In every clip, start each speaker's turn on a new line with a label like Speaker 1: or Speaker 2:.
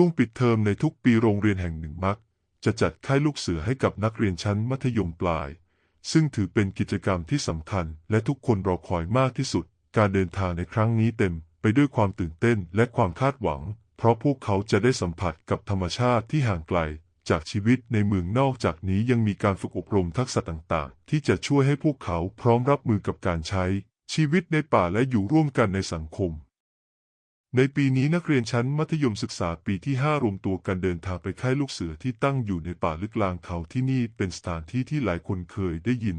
Speaker 1: ช่วงปิดเทอมในทุกปีโรงเรียนแห่งหนึ่งมัก จะจัดค่ายลูกเสือให้กับนักเรียนชั้นมัธยมปลาย ซึ่งถือเป็นกิจกรรมที่สำคัญ และทุกคนรอคอยมากที่สุด การเดินทางในครั้งนี้เต็มไปด้วยความตื่นเต้นและความคาดหวัง เพราะพวกเขาจะได้สัมผัสกับธรรมชาติที่ห่างไกล จากชีวิตในเมืองนอกจากนี้ยังมีการฝึกอบรมทักษะต่างๆ ที่จะช่วยให้พวกเขาพร้อมรับมือกับการใช้ชีวิตในป่าและอยู่ร่วมกันในสังคม ในปีนี้นักเรียนชั้นมัธยมศึกษาปีที่ 5 รวมตัวกันเดินทางไปค่ายลูกเสือที่ตั้งอยู่ในป่าลึกลางเขาที่นี่เป็นสถานที่ที่หลายคนเคยได้ยิน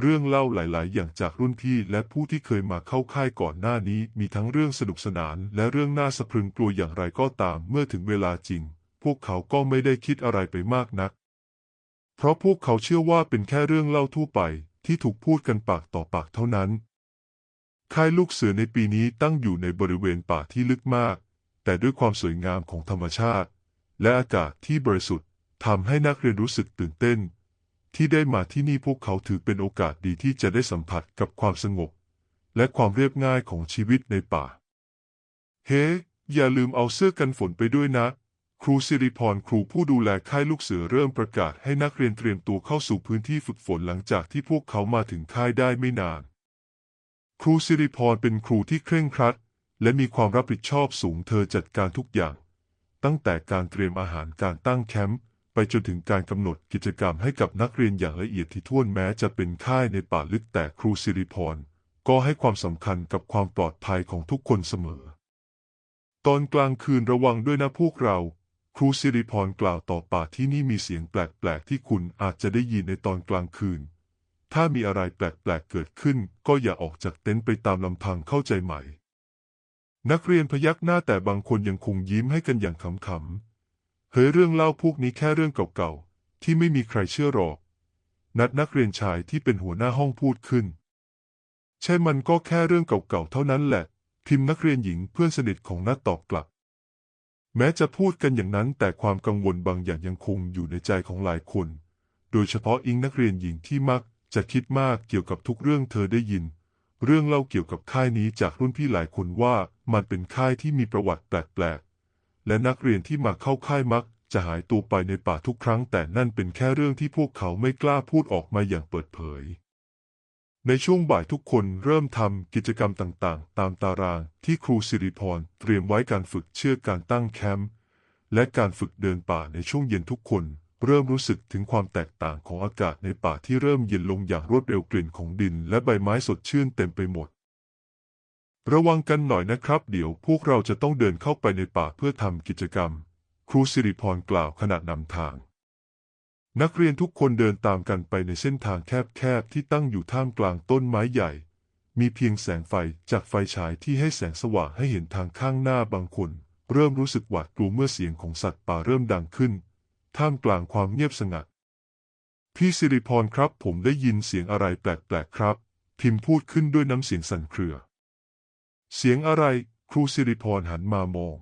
Speaker 1: เรื่องเล่าหลาย ๆ อย่างจากรุ่นพี่และผู้ที่เคยมาเข้าค่ายก่อนหน้านี้ มีทั้งเรื่องสนุกสนาน และเรื่องน่าสะพรึงกลัวอย่างไรก็ตามเมื่อถึงเวลาจริง พวกเขาก็ไม่ได้คิดอะไรไปมากนัก เพราะพวกเขาเชื่อว่าเป็นแค่เรื่องเล่าทั่วไปที่ถูกพูดกันปากต่อปากเท่านั้น ค่ายลูกเสือในปีนี้ตั้งอยู่ในบริเวณป่าที่ลึกมาก แต่ด้วยความสวยงามของธรรมชาติ และอากาศที่บริสุทธิ์ทำให้นักเรียนรู้สึกตื่นเต้น ที่ได้มาที่นี่พวกเขาถือเป็นโอกาสดีที่จะได้สัมผัสกับความสงบ และความเรียบง่ายของชีวิตในป่า เฮ้อย่าลืมเอาเสื้อกันฝนไปด้วยนะครูสิริพรครูผู้ดูแลค่ายลูกเสือเริ่มประกาศให้นักเรียนเตรียมตัวเข้าสู่พื้นที่ฝึกฝนหลังจากที่พวกเขามาถึงค่ายได้ไม่นาน ครูสิริพรเป็นครูที่เคร่งครัด และมีความรับผิดชอบสูงเธอจัดการทุกอย่าง ตั้งแต่การเตรียมอาหารการตั้งแคมป์ไปจนถึงการกำหนดกิจกรรมให้กับนักเรียนอย่างละเอียดที่ถ้วนแม้จะเป็นค่ายในป่าลึกแต่ครูสิริพรก็ให้ความสำคัญกับความปลอดภัยของทุกคนเสมอ ตอนกลางคืนระวังด้วยนะพวกเรา ครูสิริพรกล่าวต่อป่าที่นี่มีเสียงแปลกๆที่คุณอาจจะได้ยินในตอนกลางคืน ถ้ามีอะไรแปลกๆเกิดขึ้น ก็อย่าออกจากเต็นท์ไปตามลำพังเข้าใจไหม นักเรียนพยักหน้าแต่บางคนยังคงยิ้มให้กันอย่างขำๆ เฮ้ยเรื่องเล่าพวกนี้แค่เรื่องเก่าๆ ที่ไม่มีใครเชื่อหรอก นัดนักเรียนชายที่เป็นหัวหน้าห้องพูดขึ้น ใช่มันก็แค่เรื่องเก่าๆ เท่านั้นแหละ พิมพ์นักเรียนหญิงเพื่อนสนิทของนัดตอบกลับ แม้จะพูดกันอย่างนั้นแต่ความกังวลบางอย่างยังคงอยู่ในใจของหลายคน โดยเฉพาะอิงนักเรียนหญิงที่มัก จะคิดมากเกี่ยวกับทุกเรื่องเธอได้ยิน เรื่องเล่าเกี่ยวกับค่ายนี้จากรุ่นพี่หลายคนว่ามันเป็นค่ายที่มีประวัติแปลกๆ และนักเรียนที่มาเข้าค่ายมักจะหายตัวไปในป่าทุกครั้ง แต่นั่นเป็นแค่เรื่องที่พวกเขาไม่กล้าพูดออกมาอย่างเปิดเผย ในช่วงบ่ายทุกคนเริ่มทำกิจกรรมต่างๆ ตามตารางที่ครูสิริพรเตรียมไว้การฝึกเชื่อการตั้งแคมป์และการฝึกเดินป่าในช่วงเย็นทุกคน เริ่มรู้สึกถึงความแตกต่างของอากาศในป่าที่เริ่มเย็นลงอย่างรวดเร็วกลิ่นของดินและใบไม้สดชื่นเต็มไปหมด ระวังกันหน่อยนะครับ เดี๋ยวพวกเราจะต้องเดินเข้าไปในป่าเพื่อทำกิจกรรม ครูสิริพรกล่าวขณะนำทาง นักเรียนทุกคนเดินตามกันไปในเส้นทางแคบๆที่ตั้งอยู่ท่ามกลางต้นไม้ใหญ่ มีเพียงแสงไฟจากไฟฉายที่ให้แสงสว่างให้เห็นทางข้างหน้าบางคน เริ่มรู้สึกหวาดกลัวเมื่อเสียงของสัตว์ป่าเริ่มดังขึ้น ท่ามกลางความเงียบสงัด พี่สิริพรครับ ผมได้ยินเสียงอะไรแปลกๆครับ พิมพ์พูดขึ้นด้วยน้ำเสียงสั่นเครือ เสียงอะไร ครูสิริพรหันมามอง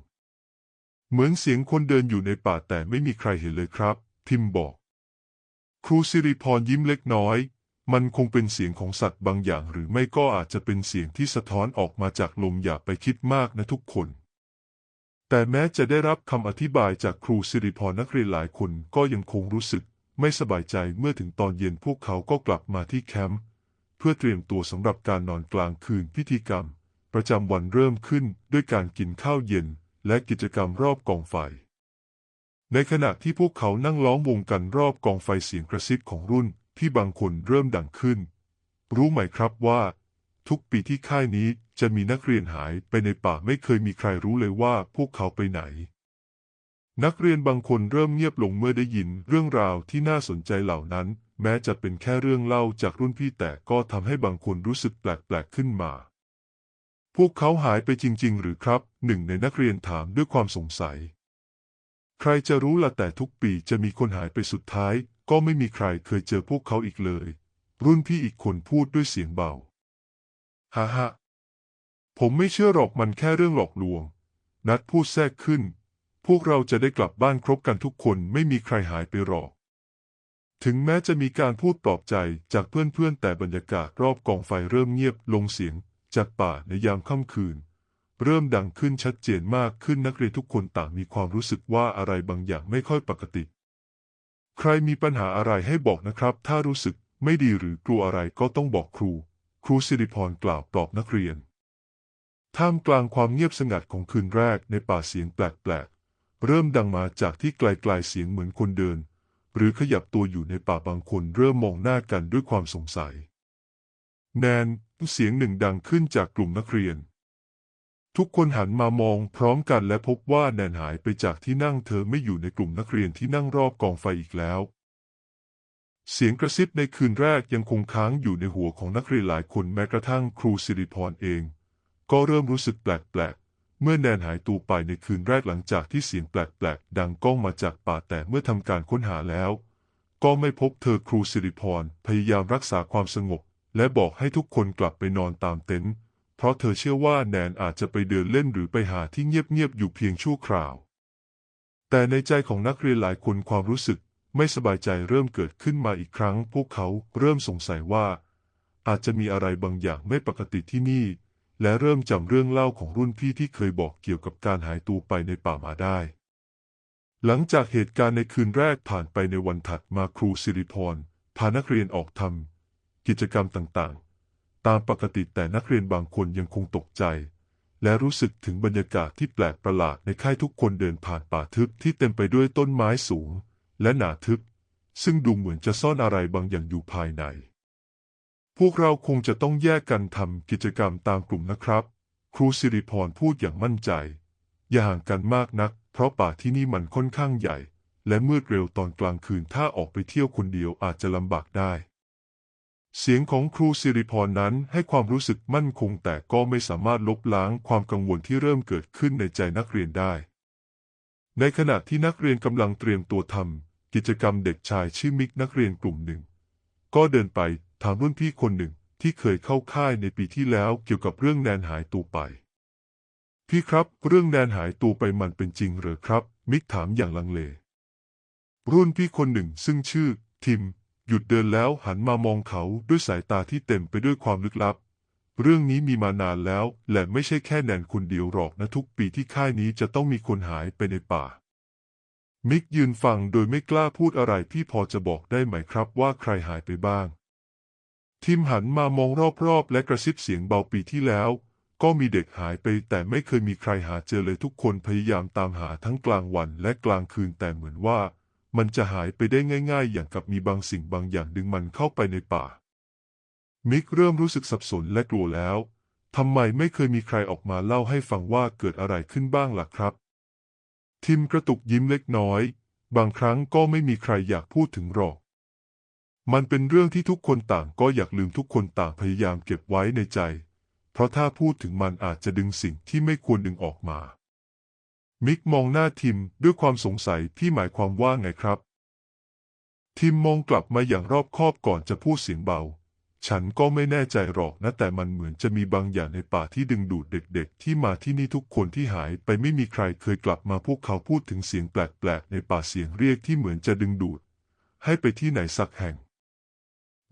Speaker 1: เหมือนเสียงคนเดินอยู่ในป่าแต่ไม่มีใครเห็นเลยครับ พิมพ์บอก ครูสิริพรยิ้มเล็กน้อยมันคงเป็นเสียงของสัตว์บางอย่างหรือไม่ก็อาจจะเป็นเสียงที่สะท้อนออกมาจากลมอย่าไปคิดมากนะทุกคน แต่แม้จะได้รับคำอธิบายจากครูสิริพรนักเรียนหลายคนก็ยังคงรู้สึกไม่สบายใจเมื่อถึงตอนเย็นพวกเขาก็กลับมาที่แคมป์เพื่อเตรียมตัวสำหรับการนอนกลางคืนพิธีกรรม ประจำวันเริ่มขึ้นด้วยการกินข้าวเย็น และกิจกรรมรอบกองไฟ ในขณะที่พวกเขานั่งล้อมวงกันรอบกองไฟเสียงกระซิบของรุ่นที่บางคนเริ่มดังขึ้น รู้ไหมครับว่า ทุกปีที่ค่ายนี้ จะมีนักเรียนหายไปในป่าไม่เคยมีใครรู้เลยว่าพวกเขาไปไหน นักเรียนบางคนเริ่มเงียบลงเมื่อได้ยินเรื่องราวที่น่าสนใจเหล่านั้น แม้จะเป็นแค่เรื่องเล่าจากรุ่นพี่แต่ก็ทำให้บางคนรู้สึกแปลกๆขึ้นมา พวกเขาหายไปจริง ๆ หรือครับ หนึ่งในนักเรียนถามด้วยความสงสัย ใครจะรู้ล่ะแต่ทุกปีจะมีคนหายไปสุดท้าย ก็ไม่มีใครเคยเจอพวกเขาอีกเลย รุ่นพี่อีกคนพูดด้วยเสียงเบาฮ่าฮ่า ผมไม่เชื่อหรอกมันแค่เรื่องหลอกลวง นัดพูดแทรกขึ้น พวกเราจะได้กลับบ้านครบกันทุกคนไม่มีใครหายไปหรอก ถึงแม้จะมีการพูดปลอบใจจากเพื่อนๆ แต่บรรยากาศรอบกองไฟเริ่มเงียบลงเสียง จากป่าในยามค่ำคืน เริ่มดังขึ้นชัดเจนมากขึ้นนักเรียนทุกคนต่างมีความรู้สึกว่าอะไรบางอย่างไม่ค่อยปกติ ใครมีปัญหาอะไรให้บอกนะครับ ถ้ารู้สึกไม่ดีหรือกลัวอะไรก็ต้องบอกครู ครูสิริพรกล่าวปลอบนักเรียน ท่ามกลางความเงียบสงัดของคืนแรกในป่าเสียงแปลกๆ เริ่มดังมาจากที่ไกลๆเสียงเหมือนคนเดิน หรือขยับตัวอยู่ในป่าบางคนเริ่มมองหน้ากันด้วยความสงสัย แนนเสียงหนึ่งดังขึ้นจากกลุ่มนักเรียน ทุกคนหันมามองพร้อมกันและพบว่าแนนหายไปจากที่นั่งเธอไม่อยู่ในกลุ่มนักเรียนที่นั่งรอบกองไฟอีกแล้ว เสียงกระซิบในคืนแรกยังคงค้างอยู่ในหัวของนักเรียนหลายคนแม้กระทั่งครูสิริพรเอง ก็เริ่มรู้สึกแปลกๆ เมื่อแนนหายตัวไปในคืนแรกหลังจากที่เสียงแปลกๆ ดังก้องมาจากป่าแต่เมื่อทำการค้นหาแล้ว ก็ไม่พบเธอครูสิริพรพยายามรักษาความสงบ และบอกให้ทุกคนกลับไปนอนตามเต็นท์เพราะเธอเชื่อว่าแนนอาจจะไปเดินเล่นหรือไปหาที่เงียบๆอยู่เพียงชั่วคราว แต่ในใจของนักเรียนหลายคนความรู้สึกไม่สบายใจเริ่มเกิดขึ้นมาอีกครั้ง พวกเขาเริ่มสงสัยว่า อาจจะมีอะไรบางอย่างไม่ปกติที่นี่ และเริ่มจำเรื่องเล่าของรุ่นพี่ที่เคยบอกเกี่ยวกับการหายตัวไปในป่ามาได้ หลังจากเหตุการณ์ในคืนแรกผ่านไปในวันถัดมาครูสิริพรพานักเรียนออกทำกิจกรรมต่างๆ ตามปกติแต่นักเรียนบางคนยังคงตกใจ และรู้สึกถึงบรรยากาศที่แปลกประหลาดในค่ายทุกคนเดินผ่านป่าทึบที่เต็มไปด้วยต้นไม้สูง และหนาทึบ ซึ่งดูเหมือนจะซ่อนอะไรบางอย่างอยู่ภายใน พวกเราคงจะต้องแยกกันทำกิจกรรมตามกลุ่มนะครับ ครูสิริพรพูดอย่างมั่นใจ อย่าห่างกันมากนัก เพราะป่าที่นี่มันค่อนข้างใหญ่ และมืดเร็วตอนกลางคืนถ้าออกไปเที่ยวคนเดียวอาจจะลำบากได้ เสียงของครูสิริพรนั้นให้ความรู้สึกมั่นคงแต่ก็ไม่สามารถลบล้างความกังวลที่เริ่มเกิดขึ้นในใจนักเรียนได้ ในขณะที่นักเรียนกำลังเตรียมตัวทำกิจกรรมเด็กชายชื่อมิกนักเรียนกลุ่มหนึ่ง ก็เดินไป ถามรุ่นพี่คนหนึ่งที่เคยเข้าค่ายในปีที่แล้วเกี่ยวกับเรื่องแนนหายตัวไป พี่ครับเรื่องแนนหายตัวไปมันเป็นจริงหรือครับ มิกถามอย่างลังเล รุ่นพี่คนหนึ่งซึ่งชื่อ ทิม หยุดเดินแล้วหันมามองเขาด้วยสายตาที่เต็มไปด้วยความลึกลับ เรื่องนี้มีมานานแล้วและไม่ใช่แค่แนนคนเดียวหรอกนะทุกปีที่ค่ายนี้จะต้องมีคนหายไปในป่า มิกยืนฟังโดยไม่กล้าพูดอะไรพี่พอจะบอกได้ไหมครับว่าใครหายไปบ้าง ทิมหันมามองรอบๆ และกระซิบเสียงเบาปีที่แล้ว ก็มีเด็กหายไปแต่ไม่เคยมีใครหาเจอเลยทุกคนพยายามตามหาทั้งกลางวันและกลางคืนแต่เหมือนว่า มันจะหายไปได้ง่าย ๆ อย่างกับมีบางสิ่งบางอย่างดึงมันเข้าไปในป่า มิกเริ่มรู้สึกสับสนและกลัวแล้วทำไมไม่เคยมีใครออกมาเล่าให้ฟังว่าเกิดอะไรขึ้นบ้างล่ะครับ ทิมกระตุกยิ้มเล็กน้อย บางครั้งก็ไม่มีใครอยากพูดถึงหรอก มันเป็นเรื่องที่ทุกคนต่างก็อยากลืมทุกคนต่างพยายามเก็บไว้ในใจ เพราะถ้าพูดถึงมันอาจจะดึงสิ่งที่ไม่ควรดึงออกมา มิกมองหน้าทิมด้วยความสงสัยพี่หมายความว่าไงครับ ทิมมองกลับมาอย่างรอบคอบก่อนจะพูดเสียงเบา ฉันก็ไม่แน่ใจหรอกนะแต่มันเหมือนจะมีบางอย่างในป่าที่ดึงดูดเด็ก ๆ ที่มาที่นี่ทุกคนที่หายไปไม่มีใครเคยกลับมาพวกเขาพูดถึงเสียงแปลกๆในป่าเสียงเรียกที่เหมือนจะดึงดูด ให้ไปที่ไหนสักแห่ง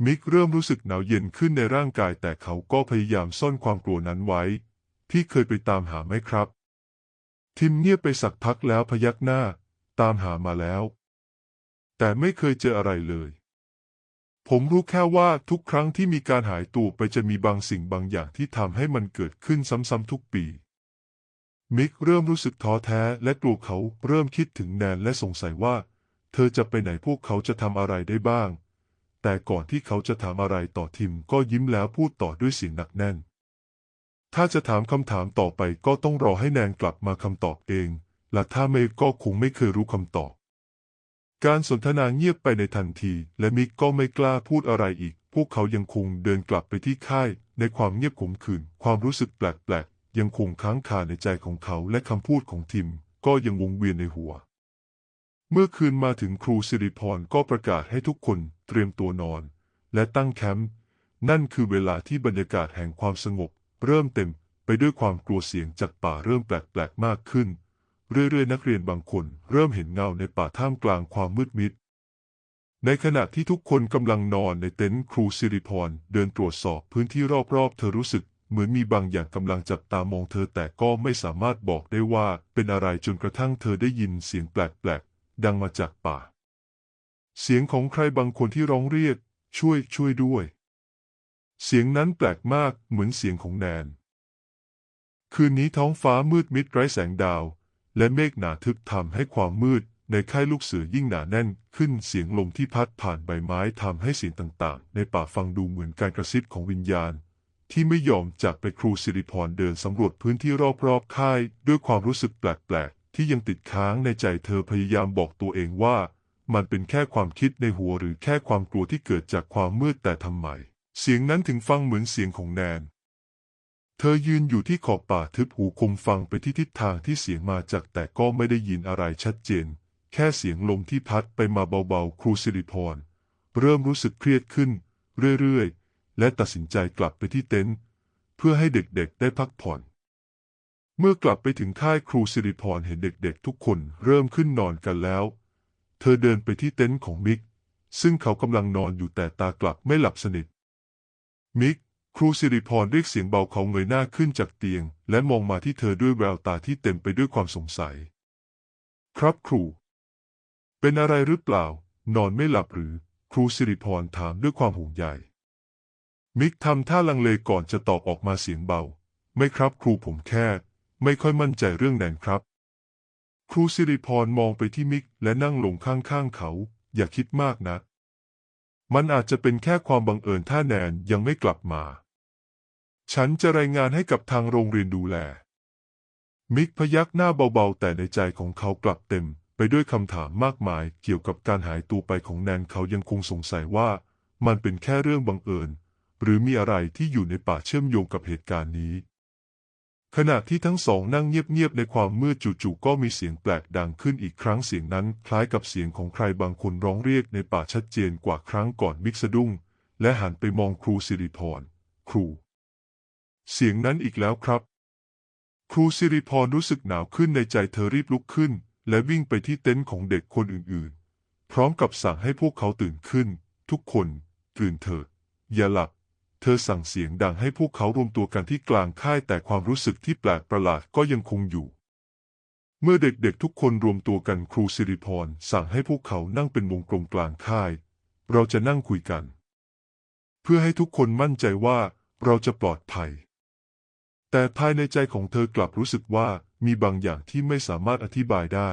Speaker 1: มิกเริ่มรู้สึกหนาวเย็นขึ้นในร่างกายแต่เขาก็พยายามซ่อนความกลัวนั้นไว้ พี่เคยไปตามหาไหมครับ ทิมเงียบไปสักพักแล้วพยักหน้า ตามหามาแล้ว แต่ไม่เคยเจออะไรเลย ผมรู้แค่ว่าทุกครั้งที่มีการหายตัวไปจะมีบางสิ่งบางอย่างที่ทำให้มันเกิดขึ้นซ้ำๆทุกปี มิกเริ่มรู้สึกท้อแท้และกลัวเขาเริ่มคิดถึงแนนและสงสัยว่า เธอจะไปไหนพวกเขาจะทำอะไรได้บ้าง แต่ก่อนที่เขาจะถามอะไรต่อทิมก็ยิ้มแล้วพูดต่อด้วยเสียงหนักแน่น ถ้าจะถามคำถามต่อไปก็ต้องรอให้แนนกลับมาคำตอบเอง และถ้าไม่ก็คงไม่เคยรู้คำตอบ การสนทนาเงียบไปในทันที และมิกก็ไม่กล้าพูดอะไรอีก พวกเขายังคงเดินกลับไปที่ค่าย ในความเงียบขมขื่นความรู้สึกแปลกๆ ยังคงค้างคาในใจของเขาและคำพูดของทิม ก็ยังวงเวียนในหัวเมื่อคืนมาถึงครูสิริพรก็ประกาศให้ทุกคน เตรียมตัวนอน และตั้งแคมป์นั่นคือเวลาที่บรรยากาศแห่งความสงบ เริ่มเต็มไปด้วยความกลัวเสียงจากป่าเริ่มแปลกๆมากขึ้น เรื่อยๆ นักเรียนบางคนเริ่มเห็นเงาในป่าท่ามกลางความมืดมิด ในขณะที่ทุกคนกำลังนอนในเต็นท์ครูสิริพรเดินตรวจสอบพื้นที่รอบๆ เธอรู้สึกเหมือนมีบางอย่างกำลังจับตามองเธอแต่ก็ไม่สามารถบอกได้ว่าเป็นอะไรจนกระทั่งเธอได้ยินเสียงแปลกๆ ดังมาจากป่า เสียงของใครบางคนที่ร้องเรียก ช่วยช่วยด้วย เสียงนั้นแปลกมากเหมือนเสียงของแนน คืนนี้ท้องฟ้ามืดมิดไร้แสงดาว และเมฆหนาทึบทำให้ความมืดในค่ายลูกเสือยิ่งหนาแน่นขึ้นเสียงลมที่พัดผ่านใบไม้ทำให้เสียงต่างๆ ในป่าฟังดูเหมือนการกระซิบของวิญญาณ ที่ไม่ยอมจากไปครูสิริพรเดินสำรวจพื้นที่รอบๆค่าย ด้วยความรู้สึกแปลกๆ ที่ยังติดค้างในใจเธอพยายามบอกตัวเองว่า มันเป็นแค่ความคิดในหัวหรือแค่ความกลัวที่เกิดจากความมืดแต่ทำไม เสียงนั้นถึงฟังเหมือนเสียงของแนน เธอยืนอยู่ที่ขอบป่าทึบหูคมฟังไปที่ทิศทางที่เสียงมาจากแต่ก็ไม่ได้ยินอะไรชัดเจน แค่เสียงลมที่พัดไปมาเบาๆ ครูสิริพร เริ่มรู้สึกเครียดขึ้น เรื่อยๆ และตัดสินใจกลับไปที่เต็นท์เพื่อให้เด็กๆได้พักผ่อนเมื่อกลับไปถึงค่ายครูสิริพรเห็นเด็กๆ ทุกคนเริ่มขึ้นนอนกันแล้ว ธอเดินไปที่เต็นท์ของมิก ซึ่งเขากำลังนอนอยู่แต่ตากลับไม่หลับสนิท มิก ครูสิริพรเรียกเสียงเบาเขาเงยหน้าขึ้นจากเตียง และมองมาที่เธอด้วยแววตาที่เต็มไปด้วยความสงสัย ครับครู เป็นอะไรหรือเปล่า นอนไม่หลับหรือ ครูสิริพรถามด้วยความห่วงใย มิกทำท่าลังเลก่อนจะตอบออกมาเสียงเบา ไม่ครับครูผมแค่ ไม่ค่อยมั่นใจเรื่องแนนครับ ครูสิริพรมองไปที่มิกและนั่งลงข้างๆเขา อย่าคิดมากนะ มันอาจจะเป็นแค่ความบังเอิญถ้าแนนยังไม่กลับมา ฉันจะรายงานให้กับทางโรงเรียนดูแล มิกพยักหน้าเบาๆ แต่ในใจของเขากลับเต็ม ไปด้วยคำถามมากมายเกี่ยวกับการหายตัวไปของแนนเขายังคงสงสัยว่า มันเป็นแค่เรื่องบังเอิญ หรือมีอะไรที่อยู่ในป่าเชื่อมโยงกับเหตุการณ์นี้ ขณะที่ทั้งสองนั่งเงียบๆในความมืดจู่ๆก็มีเสียงแปลกดังขึ้นอีกครั้งเสียงนั้นคล้ายกับเสียงของใครบางคนร้องเรียกในป่าชัดเจนกว่าครั้งก่อนมิกสะดุ้งและหันไปมองครูสิริพรครู เสียงนั้นอีกแล้วครับ ครูสิริพรรู้สึกหนาวขึ้นในใจเธอรีบลุกขึ้น และวิ่งไปที่เต็นท์ของเด็กคนอื่นๆ พร้อมกับสั่งให้พวกเขาตื่นขึ้น ทุกคนตื่นเถิดอย่าหลับ เธอสั่งเสียงดังให้พวกเขารวมตัวกันที่กลางค่ายแต่ความรู้สึกที่แปลกประหลาดก็ยังคงอยู่ เมื่อเด็กๆทุกคนรวมตัวกันครูสิริพรสั่งให้พวกเขานั่งเป็นวงกลมกลางค่าย เราจะนั่งคุยกัน เพื่อให้ทุกคนมั่นใจว่าเราจะปลอดภัย แต่ภายในใจของเธอกลับรู้สึกว่ามีบางอย่างที่ไม่สามารถอธิบายได้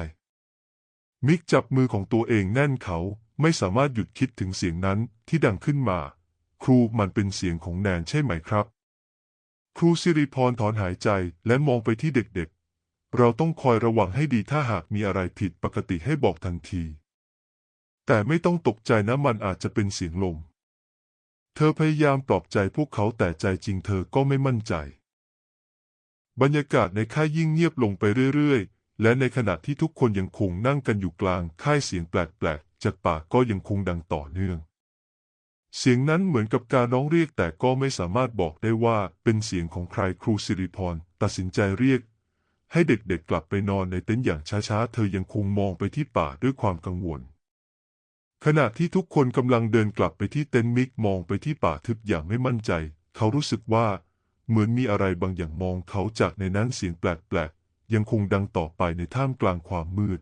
Speaker 1: มิกจับมือของตัวเองแน่นเขาไม่สามารถหยุดคิดถึงเสียงนั้นที่ดังขึ้นมา ครูมันเป็นเสียงของแนนใช่ไหมครับ ครูสิริพรถอนหายใจและมองไปที่เด็กๆ เราต้องคอยระวังให้ดีถ้าหากมีอะไรผิดปกติให้บอกทันที แต่ไม่ต้องตกใจนะมันอาจจะเป็นเสียงลม เธอพยายามปลอบใจพวกเขาแต่ใจจริงเธอก็ไม่มั่นใจ บรรยากาศในค่ายยิ่งเงียบลงไปเรื่อยๆ และในขณะที่ทุกคนยังคงนั่งกันอยู่กลางค่ายเสียงแปลกๆ จากป่าก็ยังคงดังต่อเนื่อง เสียงนั้นเหมือนกับการร้องเรียกแต่ก็ไม่สามารถบอกได้ว่าเป็นเสียงของใครครูสิริพรตัดสินใจเรียก ให้เด็กๆกลับไปนอนในเต็นท์อย่างช้าๆ เธอยังคงมองไปที่ป่าด้วยความกังวล ขณะที่ทุกคนกำลังเดินกลับไปที่เต็นท์มิกมองไปที่ป่าทึบอย่างไม่มั่นใจ เขารู้สึกว่า เหมือนมีอะไรบางอย่างมองเขาจากในนั้นเสียงแปลกๆยังคงดังต่อไปในท่ามกลางความมืด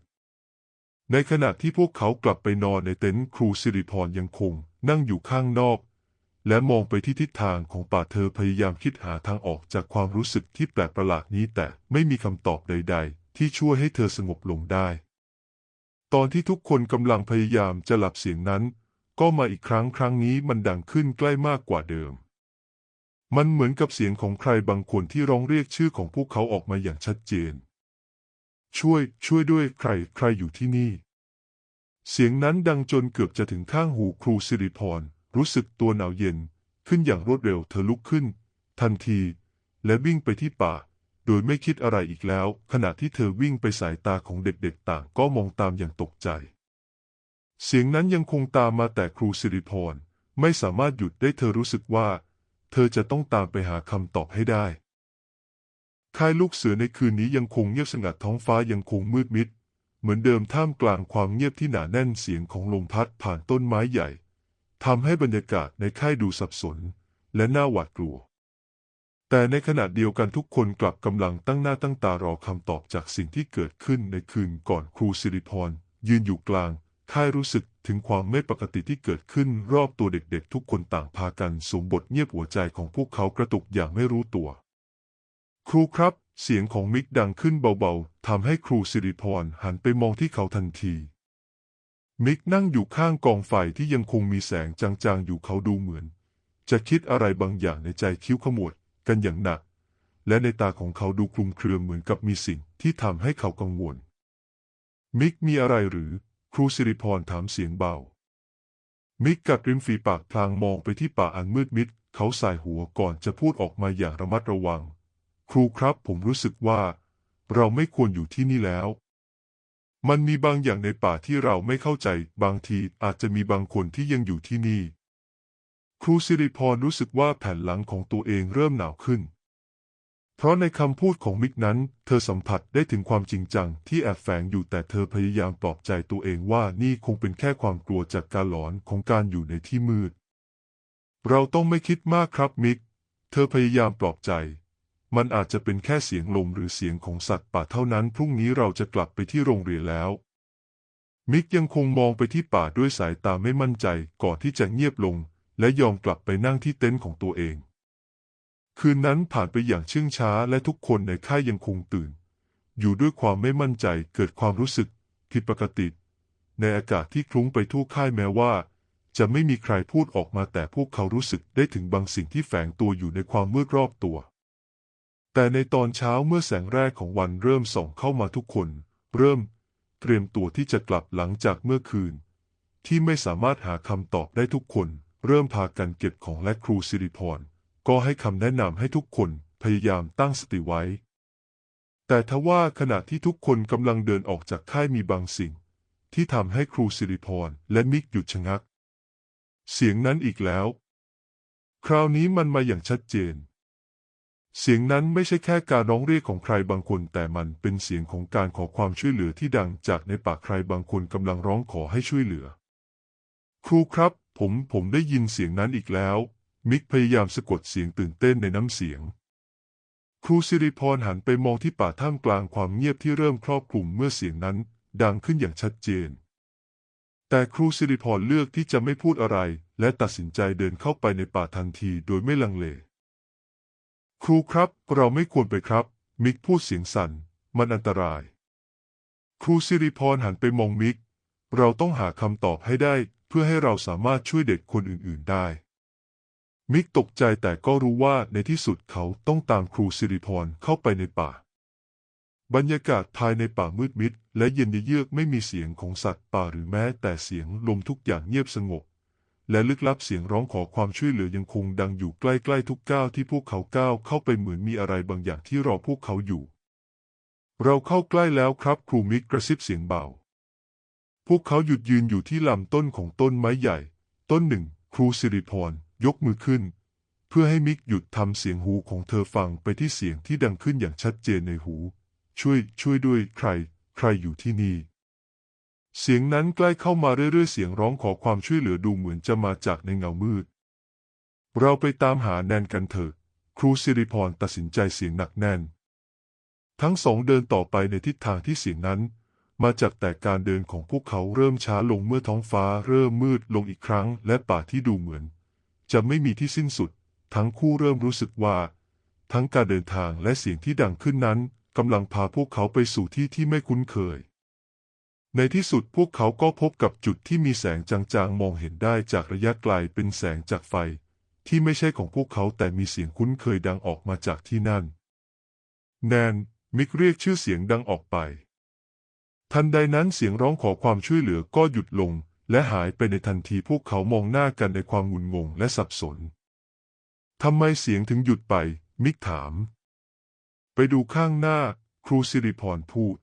Speaker 1: ในขณะที่พวกเขากลับไปนอนในเต็นท์ครูสิริพรยังคง นั่งอยู่ข้างนอก และมองไปที่ทิศทางของป่าเธอพยายามคิดหาทางออกจากความรู้สึกที่แปลกประหลาดนี้แต่ไม่มีคำตอบใด ๆ ที่ช่วยให้เธอสงบลงได้ ตอนที่ทุกคนกำลังพยายามจะหลับเสียงนั้น ก็มาอีกครั้งครั้งนี้มันดังขึ้นใกล้มากกว่าเดิม มันเหมือนกับเสียงของใครบางคนที่ร้องเรียกชื่อของพวกเขาออกมาอย่างชัดเจน ช่วย ช่วยด้วยใคร ใครอยู่ที่นี่ เสียงนั้นดังจนเกือบจะถึงข้างหูครูสิริพร รู้สึกตัวหนาวเย็นขึ้นอย่างรวดเร็วเธอลุกขึ้น ทันที และวิ่งไปที่ป่า โดยไม่คิดอะไรอีกแล้ว ขณะที่เธอวิ่งไปสายตาของเด็กๆต่างก็มองตามอย่างตกใจ เสียงนั้นยังคงตามมาแต่ครูสิริพร ไม่สามารถหยุดได้เธอรู้สึกว่า เธอจะต้องตามไปหาคำตอบให้ได้ค่ายลูกเสือในคืนนี้ยังคงเงียบสงัดท้องฟ้ายังคงมืดมิด เหมือนเดิมท่ามกลางความเงียบที่หนาแน่นเสียงของลมพัดผ่านต้นไม้ใหญ่ทำให้บรรยากาศในค่ายดูสับสน และน่าหวาดกลัว แต่ในขณะเดียวกันทุกคนกลับกำลังตั้งหน้าตั้งตารอคำตอบจากสิ่งที่เกิดขึ้นในคืนก่อนครูสิริพรยืนอยู่กลาง ค่ายรู้สึกถึงความไม่ปกติที่เกิดขึ้นรอบตัวเด็กๆ ทุกคนต่างพากันสวมบทเงียบหัวใจของพวกเขากระตุกอย่างไม่รู้ตัว ครูครับเสียงของมิกดังขึ้นเบาๆทำให้ครูสิริพรหันไปมองที่เขาทันที มิกนั่งอยู่ข้างกองไฟที่ยังคงมีแสงจางๆอยู่เขาดูเหมือน จะคิดอะไรบางอย่างในใจคิ้วขมวดกันอย่างหนัก และในตาของเขาดูคลุมเครือเหมือนกับมีสิ่งที่ทำให้เขากังวล มิกมีอะไรหรือ ครูสิริพรถามเสียงเบา มิกกัดริมฝีปากพลางมองไปที่ป่าอันมืดมิดเขาสายหัวก่อนจะพูดออกมาอย่างระมัดระวัง ครูครับผมรู้สึกว่า เราไม่ควรอยู่ที่นี่แล้ว มันมีบางอย่างในป่าที่เราไม่เข้าใจ บางทีอาจจะมีบางคนที่ยังอยู่ที่นี่ ครูสิริพรรู้สึกว่าแผ่นหลังของตัวเองเริ่มหนาวขึ้น เพราะในคำพูดของมิกนั้น เธอสัมผัสได้ถึงความจริงจังที่แอบแฝงอยู่แต่เธอพยายามปลอบใจตัวเองว่านี่คงเป็นแค่ความกลัวจากการหลอนของการอยู่ในที่มืด เราต้องไม่คิดมากครับมิก เธอพยายามปลอบใจ มันอาจจะเป็นแค่เสียงลมหรือเสียงของสัตว์ป่าเท่านั้น พรุ่งนี้เราจะกลับไปที่โรงเรียนแล้ว มิกยังคงมองไปที่ป่าด้วยสายตาไม่มั่นใจก่อนที่จะเงียบลง และยอมกลับไปนั่งที่เต็นท์ของตัวเอง คืนนั้นผ่านไปอย่างเชื่องช้าและทุกคนในค่ายยังคงตื่น อยู่ด้วยความไม่มั่นใจเกิดความรู้สึกผิดปกติ ในอากาศที่คลุ้งไปทั่วค่ายแม้ว่าจะไม่มีใครพูดออกมาแต่พวกเขารู้สึกได้ถึงบางสิ่งที่แฝงตัวอยู่ในความมืดรอบตัว แต่ในตอนเช้าเมื่อแสงแรกของวันเริ่มส่องเข้ามาทุกคน เริ่มเตรียมตัวที่จะกลับหลังจากเมื่อคืน ที่ไม่สามารถหาคำตอบได้ทุกคน เริ่มพากันเก็บของและครูสิริพรก็ให้คำแนะนำให้ทุกคนพยายามตั้งสติไว้ แต่ทว่าขณะที่ทุกคนกำลังเดินออกจากค่ายมีบางสิ่ง ที่ทำให้ครูสิริพรและมิกหยุดชะงัก เสียงนั้นอีกแล้ว คราวนี้มันมาอย่างชัดเจน เสียงนั้นไม่ใช่แค่การร้องเรียกของใครบางคน แต่มันเป็นเสียงของการขอความช่วยเหลือที่ดังจากในปากใครบางคนกำลังร้องขอให้ช่วยเหลือ ครูครับ ผมผมได้ยินเสียงนั้นอีกแล้ว มิกพยายามสะกดเสียงตื่นเต้นในน้ำเสียง ครูสิริพรหันไปมองที่ป่าท่ามกลางความเงียบที่เริ่มครอบคลุมเมื่อเสียงนั้น ดังขึ้นอย่างชัดเจน แต่ครูสิริพรเลือกที่จะไม่พูดอะไร และตัดสินใจเดินเข้าไปในป่าทันทีโดยไม่ลังเล ครูครับ เราไม่ควรไปครับ มิกพูดเสียงสั่น มันอันตราย ครูสิริพรหันไปมองมิก เราต้องหาคำตอบให้ได้ เพื่อให้เราสามารถช่วยเด็กคนอื่น ๆ ได้ มิกตกใจแต่ก็รู้ว่าในที่สุดเขาต้องตามครูสิริพรเข้าไปในป่า บรรยากาศภายในป่ามืดมิดและเย็นเยือกไม่มีเสียงของสัตว์ป่าหรือแม้แต่เสียงลมทุกอย่างเงียบสงบ และลึกลับเสียงร้องขอความช่วยเหลือยังคงดังอยู่ใกล้ๆทุกก้าวที่พวกเขาก้าวเข้าไปเหมือนมีอะไรบางอย่างที่รอพวกเขาอยู่ เราเข้าใกล้แล้วครับครูมิกกระซิบเสียงเบา พวกเขาหยุดยืนอยู่ที่ลำต้นของต้นไม้ใหญ่ ต้นหนึ่ง ครูสิริพรยกมือขึ้น เพื่อให้มิกหยุดทำเสียงหูของเธอฟังไปที่เสียงที่ดังขึ้นอย่างชัดเจนในหู ช่วย ช่วยด้วย ใคร ใครอยู่ที่นี่ เสียงนั้นใกล้เข้ามาเรื่อยๆ เสียงร้องขอความช่วยเหลือดูเหมือนจะมาจากในเงามืด เราไปตามหาแนนกันเถอะ ครูสิริพรตัดสินใจเสียงหนักแน่น ทั้งสองเดินต่อไปในทิศทางที่เสียงนั้น มาจากแต่การเดินของพวกเขาเริ่มช้าลงเมื่อท้องฟ้าเริ่มมืดลงอีกครั้ง และป่าที่ดูเหมือน จะไม่มีที่สิ้นสุด ทั้งคู่เริ่มรู้สึกว่า ทั้งการเดินทางและเสียงที่ดังขึ้นนั้นกำลังพาพวกเขาไปสู่ที่ที่ไม่คุ้นเคย ในที่สุดพวกเขาก็พบกับจุดที่มีแสงจางๆ มองเห็นได้จากระยะไกลเป็นแสงจากไฟ ที่ไม่ใช่ของพวกเขาแต่มีเสียงคุ้นเคยดังออกมาจากที่นั่น แนน มิกเรียกชื่อเสียงดังออกไป ทันใดนั้นเสียงร้องขอความช่วยเหลือก็หยุดลง และหายไปในทันทีพวกเขามองหน้ากันในความงุนงงและสับสนทำไมเสียงถึงหยุดไป มิกถาม ไปดูข้างหน้า ครูสิริพรพูด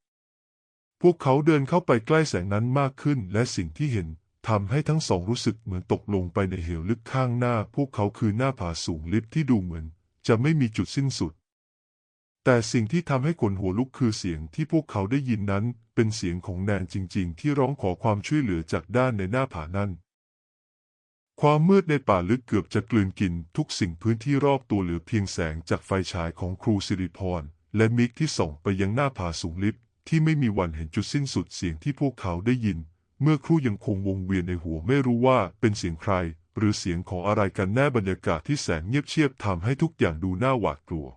Speaker 1: พวกเขาเดินเข้าไปใกล้แสงนั้นมากขึ้น และสิ่งที่เห็นทำให้ทั้งสองรู้สึกเหมือนตกลงไปในเหวลึกข้างหน้า พวกเขาคือหน้าผาสูงลิบที่ดูเหมือน จะไม่มีจุดสิ้นสุด แต่สิ่งที่ทำให้ขนหัวลุกคือเสียงที่พวกเขาได้ยินนั้น เป็นเสียงของแนนจริง ๆ ที่ร้องขอความช่วยเหลือจากด้านในหน้าผานั้น ความมืดในป่าลึกเกือบจะกลืนกินทุกสิ่งพื้นที่รอบตัวเหลือเพียงแสงจากไฟฉายของครูสิริพรและมิกที่ส่องไปยังหน้าผาสูงลิบ ที่ไม่มีวันเห็นจุดสิ้นสุดเสียงที่พวกเขาได้ยิน เมื่อครูยังคงวงเวียนในหัวไม่รู้ว่าเป็นเสียงใคร หรือเสียงของอะไรกันแน่บรรยากาศที่แสนเงียบเชียบทำให้ทุกอย่างดูน่าหวาดกลัว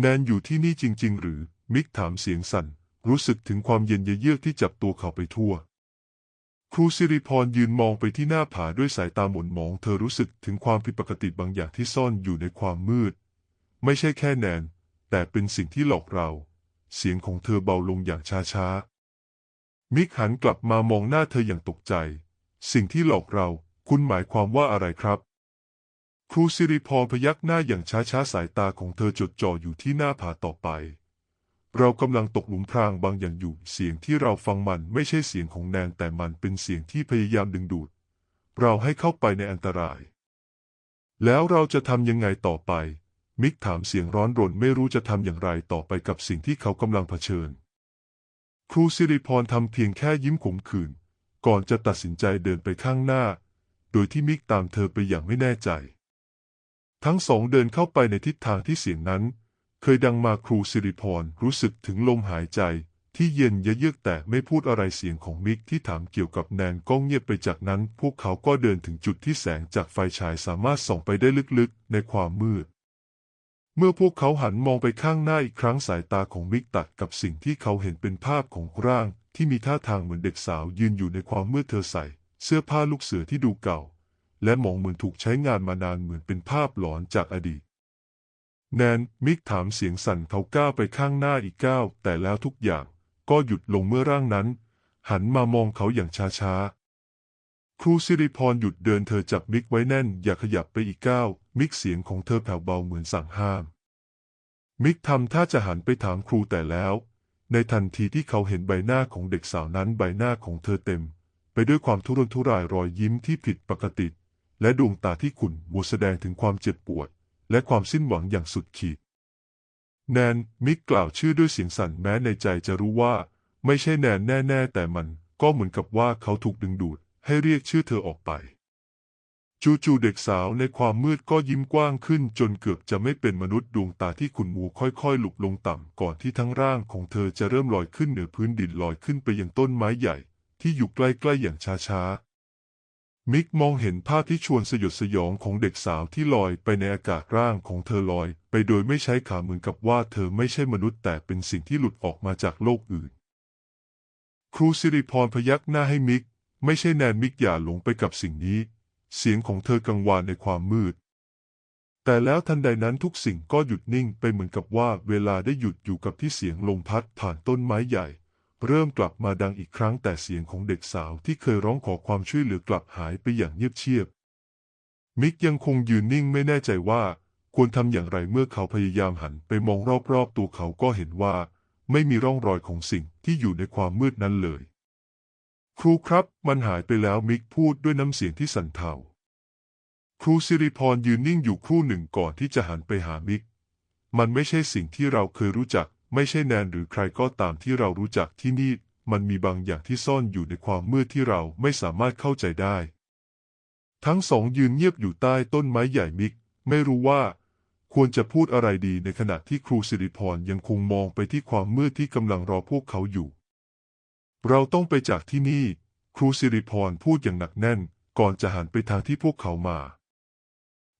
Speaker 1: แนนอยู่ที่นี่จริง ๆ หรือ มิกถามเสียงสั่น รู้สึกถึงความเย็นเยือกที่จับตัวเขาไปทั่วครูสิริพรยืนมองไปที่หน้าผาด้วยสายตาหม่นหมอง เธอรู้สึกถึงความผิดปกติบางอย่างที่ซ่อนอยู่ในความมืด ไม่ใช่แค่แนน แต่เป็นสิ่งที่หลอกเรา เสียงของเธอเบาลงอย่างช้าๆ มิกหันกลับมามองหน้าเธออย่างตกใจ สิ่งที่หลอกเรา คุณหมายความว่าอะไรครับ ครูสิริพรพยักหน้าอย่างช้าๆ สายตาของเธอจดจ่ออยู่ที่หน้าผาต่อไป เรากำลังตกหลุมพรางบางอย่างอยู่ เสียงที่เราฟังมันไม่ใช่เสียงของแนนแต่มันเป็นเสียงที่พยายามดึงดูด เราให้เข้าไปในอันตราย แล้วเราจะทำยังไงต่อไป มิกถามเสียงร้อนรนไม่รู้จะทำอย่างไรต่อไปกับสิ่งที่เขากำลังเผชิญ ครูสิริพรทำเพียงแค่ยิ้มขมขื่นก่อนจะตัดสินใจเดินไปข้างหน้า โดยที่มิกตามเธอไปอย่างไม่แน่ใจ ทั้งสองเดินเข้าไปในทิศทางที่เสียงนั้น เคยดังมาครูสิริพรรู้สึกถึงลมหายใจที่เย็นยะเยือกแต่ไม่พูดอะไรเสียงของมิกที่ถามเกี่ยวกับแนนก็เงียบไปจากนั้น พวกเขาก็เดินถึงจุดที่แสงจากไฟฉายสามารถส่องไปได้ลึกๆ ในความมืด เมื่อพวกเขาหันมองไปข้างหน้าอีกครั้งสายตาของมิกตัดกับสิ่งที่เขาเห็นเป็นภาพของร่างที่มีท่าทางเหมือนเด็กสาวยืนอยู่ในความมืดเธอใส่ เสื้อผ้าลูกเสือที่ดูเก่า และมองเหมือนถูกใช้งานมานานเหมือนเป็นภาพหลอนจากอดีต แนนมิกถามเสียงสั่นเขาก้าวไปข้างหน้าอีกก้าวแต่แล้วทุกอย่างก็หยุดลงเมื่อร่างนั้น หันมามองเขาอย่างช้าๆ ครูสิริพรหยุดเดินเธอจับมิกไว้แน่น อย่าขยับไปอีกก้าว มิกเสียงของเธอแผ่วเบาเหมือนสั่งห้าม มิกทำท่าจะหันไปถามครูแต่แล้ว ในทันทีที่เขาเห็นใบหน้าของเด็กสาวนั้นใบหน้าของเธอเต็ม ไปด้วยความทุรนทุรายรอยยิ้มที่ผิดปกติ และดวงตาที่ขุ่นมัวแสดงถึงความเจ็บปวด และความสิ้นหวังอย่างสุดขีด แนนมิกกล่าวชื่อด้วยเสียงสั่นแม้ในใจจะรู้ว่า ไม่ใช่แนนแน่ ๆ แต่มันก็เหมือนกับว่าเขาถูกดึงดูด ให้เรียกชื่อเธอออกไป จู่ๆเด็กสาวในความมืดก็ยิ้มกว้างขึ้นจนเกือบจะไม่เป็นมนุษย์ดวงตาที่ขุนมัวค่อยๆ หลุบลงต่ำก่อนที่ทั้งร่างของเธอจะเริ่มลอยขึ้นเหนือพื้นดินลอยขึ้นไปยังต้นไม้ใหญ่ ที่อยู่ใกล้ๆอย่างช้าๆมิกมองเห็นภาพที่ชวนสยดสยองของเด็กสาวที่ลอยไปในอากาศร่างของเธอลอย ไปโดยไม่ใช้ขาเหมือนกับว่าเธอไม่ใช่มนุษย์แต่เป็นสิ่งที่หลุดออกมาจากโลกอื่น ครูสิริพรพยักหน้าให้มิก ไม่ใช่แนนมิกอย่าหลงไปกับสิ่งนี้ เสียงของเธอกังวานในความมืด แต่แล้วทันใดนั้นทุกสิ่งก็หยุดนิ่งไปเหมือนกับว่าเวลาได้หยุดอยู่กับที่เสียงลมพัดผ่านต้นไม้ใหญ่ เริ่มกลับมาดังอีกครั้งแต่เสียงของเด็กสาวที่เคยร้องขอความช่วยเหลือกลับหายไปอย่างเงียบเชียบ มิกยังคงยืนนิ่งไม่แน่ใจว่าควรทำอย่างไรเมื่อเขาพยายามหันไปมองรอบๆตัวเขาก็เห็นว่า ไม่มีร่องรอยของสิ่งที่อยู่ในความมืดนั้นเลย ครูครับมันหายไปแล้วมิกพูดด้วยน้ำเสียงที่สั่นเทาครูสิริพรยืนนิ่งอยู่ครู่หนึ่งก่อนที่จะหันไปหามิก มันไม่ใช่สิ่งที่เราเคยรู้จัก ไม่ใช่แนนหรือใครก็ตามที่เรารู้จักที่นี่ มันมีบางอย่างที่ซ่อนอยู่ในความมืดที่เราไม่สามารถเข้าใจได้ ทั้งสองยืนเงียบอยู่ใต้ต้นไม้ใหญ่มิก ไม่รู้ว่า ควรจะพูดอะไรดีในขณะที่ครูสิริพรยังคงมองไปที่ความมืดที่กำลังรอพวกเขาอยู่ เราต้องไปจากที่นี่ ครูสิริพรพูดอย่างหนักแน่น ก่อนจะหันไปทางที่พวกเขามา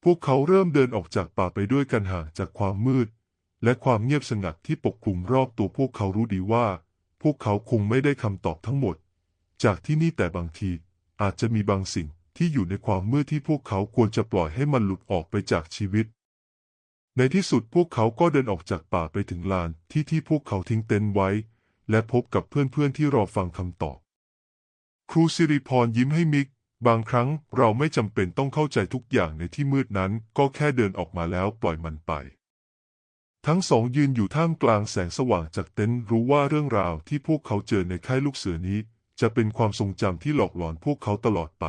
Speaker 1: พวกเขาเริ่มเดินออกจากป่าไปด้วยกันห่างจากความมืด และความเงียบสงัดที่ปกคลุมรอบตัวพวกเขารู้ดีว่า พวกเขาคงไม่ได้คำตอบทั้งหมด จากที่นี่แต่บางที อาจจะมีบางสิ่งที่อยู่ในความมืดที่พวกเขาควรจะปล่อยให้มันหลุดออกไปจากชีวิต ในที่สุดพวกเขาก็เดินออกจากป่าไปถึงลานที่ที่พวกเขาทิ้งเต็นท์ไว้ และพบกับเพื่อนๆที่รอฟังคำตอบ ครูสิริพรยิ้มให้มิก บางครั้งเราไม่จำเป็นต้องเข้าใจทุกอย่างในที่มืดนั้น ก็แค่เดินออกมาแล้วปล่อยมันไป ทั้งสองยืนอยู่ท่ามกลางแสงสว่างจากเต็นท์รู้ว่าเรื่องราวที่พวกเขาเจอในค่ายลูกเสือนี้ จะเป็นความทรงจำที่หลอกหลอนพวกเขาตลอดไป